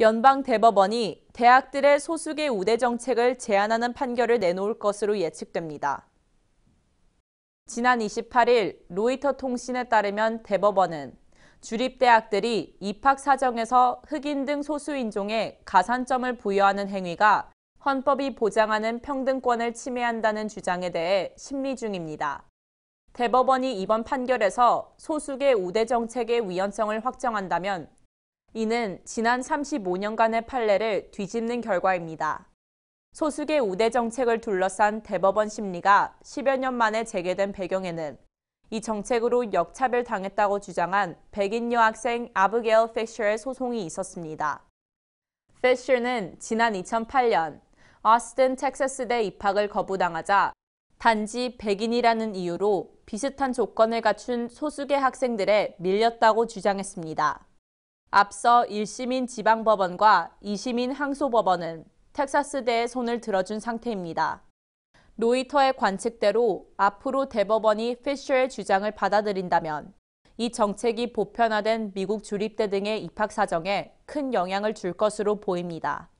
연방 대법원이 대학들의 소수계 우대 정책을 제한하는 판결을 내놓을 것으로 예측됩니다. 지난 28일 로이터 통신에 따르면 대법원은 주립대학들이 입학 사정에서 흑인 등 소수인종에 가산점을 부여하는 행위가 헌법이 보장하는 평등권을 침해한다는 주장에 대해 심리 중입니다. 대법원이 이번 판결에서 소수계 우대 정책의 위헌성을 확정한다면 이는 지난 35년간의 판례를 뒤집는 결과입니다. 소수계 우대 정책을 둘러싼 대법원 심리가 10여 년 만에 재개된 배경에는 이 정책으로 역차별 당했다고 주장한 백인 여학생 아브게일 피셔의 소송이 있었습니다. 피셔는 지난 2008년 어스튼 텍사스대 입학을 거부당하자 단지 백인이라는 이유로 비슷한 조건을 갖춘 소수계 학생들에 밀렸다고 주장했습니다. 앞서 1심인 지방법원과 2심인 항소법원은 텍사스대에 손을 들어준 상태입니다. 로이터의 관측대로 앞으로 대법원이 피셔의 주장을 받아들인다면 이 정책이 보편화된 미국 주립대 등의 입학 사정에 큰 영향을 줄 것으로 보입니다.